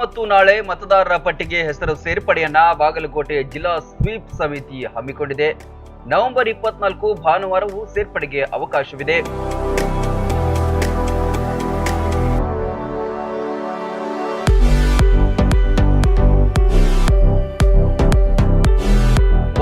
ಮತ್ತು ನಾಳೆ ಮತದಾರರ ಪಟ್ಟಿಗೆ ಹೆಸರು ಸೇರ್ಪಡೆಯನ್ನ ಬಾಗಲಕೋಟೆ ಜಿಲ್ಲಾ ಸ್ವೀಪ್ ಸಮಿತಿ ಹಮ್ಮಿಕೊಂಡಿದೆ. ನವೆಂಬರ್ ಇಪ್ಪತ್ನಾಲ್ಕು ಭಾನುವಾರವೂ ಸೇರ್ಪಡೆಗೆ ಅವಕಾಶವಿದೆ.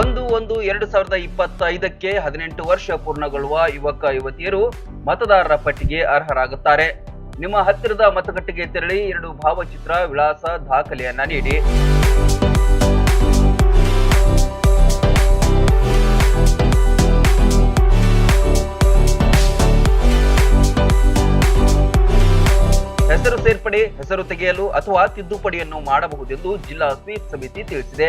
ಒಂದು ಒಂದು ಎರಡು ಸಾವಿರದ ಇಪ್ಪತ್ತೈದಕ್ಕೆ ಹದಿನೆಂಟು ವರ್ಷ ಪೂರ್ಣಗೊಳ್ಳುವ ಯುವಕ ಯುವತಿಯರು ಮತದಾರರ ಪಟ್ಟಿಗೆ ಅರ್ಹರಾಗುತ್ತಾರೆ. ನಿಮ್ಮ ಹತ್ತಿರದ ಮತಗಟ್ಟೆಗೆ ತೆರಳಿ ಎರಡು ಭಾವಚಿತ್ರ ವಿಳಾಸ ದಾಖಲೆಯನ್ನ ನೀಡಿ. ಹೆಸರು ಸೇರ್ಪಡೆ, ಹೆಸರು ತೆಗೆಯಲು ಅಥವಾ ತಿದ್ದುಪಡಿಯನ್ನು ಮಾಡಬಹುದೆಂದು ಜಿಲ್ಲಾ ಸ್ವೀಪ್ ಸಮಿತಿ ತಿಳಿಸಿದೆ.